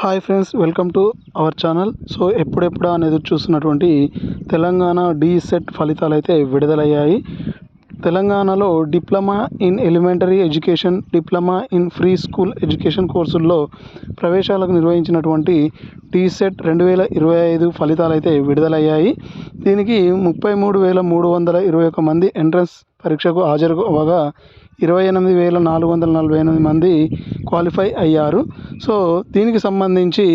Hi friends welcome to our channel. So ఎప్పుడెప్పుడా అని ఎదురు చూస్తున్నటువంటి తెలంగాణ డీసెట్ ఫలితాలు అయితే విడుదలయ్యాయి. తెలంగాణలో diploma in elementary education diploma in free school education కోర్సుల్లో ప్రవేశాలకు నిర్వహించినటువంటి టీసెట్ రెండు వేల ఇరవై ఐదు ఫలితాలు అయితే విడుదలయ్యాయి. దీనికి ముప్పై మూడు వేల మూడు వందల ఇరవై ఒక మంది ఎంట్రన్స్ పరీక్షకు హాజరు అవ్వగా ఇరవై ఎనిమిది వేల నాలుగు వందల నలభై ఎనిమిది మంది క్వాలిఫై అయ్యారు. సో దీనికి సంబంధించి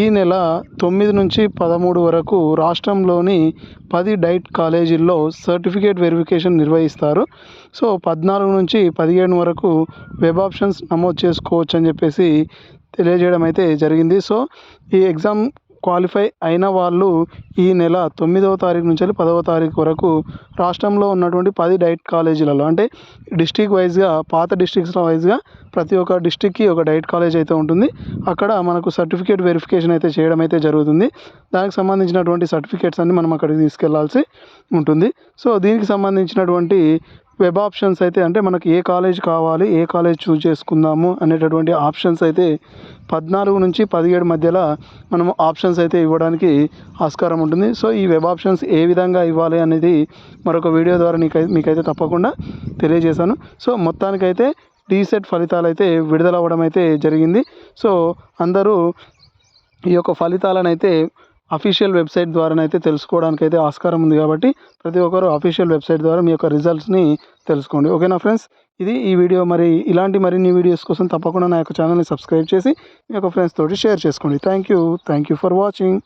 ఈ నెల తొమ్మిది నుంచి పదమూడు వరకు రాష్ట్రంలోని పది డైట్ కాలేజీల్లో సర్టిఫికేట్ వెరిఫికేషన్ నిర్వహిస్తారు. సో పద్నాలుగు నుంచి పదిహేను వరకు వెబ్ ఆప్షన్స్ నమోదు చేసుకోవచ్చు అని చెప్పేసి తెలియజేయడం అయితే జరిగింది. సో ఈ ఎగ్జామ్ క్వాలిఫై అయిన వాళ్ళు ఈ నెల తొమ్మిదవ తారీఖు నుంచి వెళ్ళి పదవ తారీఖు వరకు రాష్ట్రంలో ఉన్నటువంటి పది డైట్ కాలేజీలలో అంటే డిస్టిక్ వైజ్గా పాత డిస్ట్రిక్ట్స్ వైజ్గా ప్రతి ఒక్క డిస్టిక్కి ఒక డైట్ కాలేజ్ అయితే ఉంటుంది. అక్కడ మనకు సర్టిఫికేట్ వెరిఫికేషన్ అయితే చేయడం అయితే జరుగుతుంది. దానికి సంబంధించినటువంటి సర్టిఫికేట్స్ అన్ని మనం అక్కడికి తీసుకెళ్ళాల్సి ఉంటుంది. సో దీనికి సంబంధించినటువంటి వెబ్ ఆప్షన్స్ అయితే అంటే మనకి ఏ కాలేజ్ కావాలి ఏ కాలేజ్ చూజ్ చేసుకుందాము అనేటటువంటి ఆప్షన్స్ అయితే పద్నాలుగు నుంచి పదిహేడు మధ్యలో మనము ఆప్షన్స్ అయితే ఇవ్వడానికి ఆస్కారం ఉంటుంది. సో ఈ వెబ్ ఆప్షన్స్ ఏ విధంగా ఇవ్వాలి అనేది మరొక వీడియో ద్వారా నీకై మీకైతే తప్పకుండా తెలియజేశాను. సో మొత్తానికైతే టీసెట్ ఫలితాలు అయితే విడుదల అవ్వడం అయితే జరిగింది. సో అందరూ ఈ యొక్క ఫలితాలను అయితే అఫీషియల్ వెబ్సైట్ ద్వారానైతే తెలుసుకోవడానికి అయితే ఆస్కారం ఉంది కాబట్టి ప్రతి ఒక్కరు అఫీషియల్ వెబ్సైట్ ద్వారా మీ యొక్క రిజల్ట్స్ని తెలుసుకోండి. ఓకేనా ఫ్రెండ్స్ ఇది ఈ వీడియో మరి ఇలాంటి మరిన్ని వీడియోస్ కోసం తప్పకుండా నా యొక్క ఛానల్ని సబ్స్క్రైబ్ చేసి మీ యొక్క ఫ్రెండ్స్ తోటి షేర్ చేసుకోండి. Thank you thank you for watching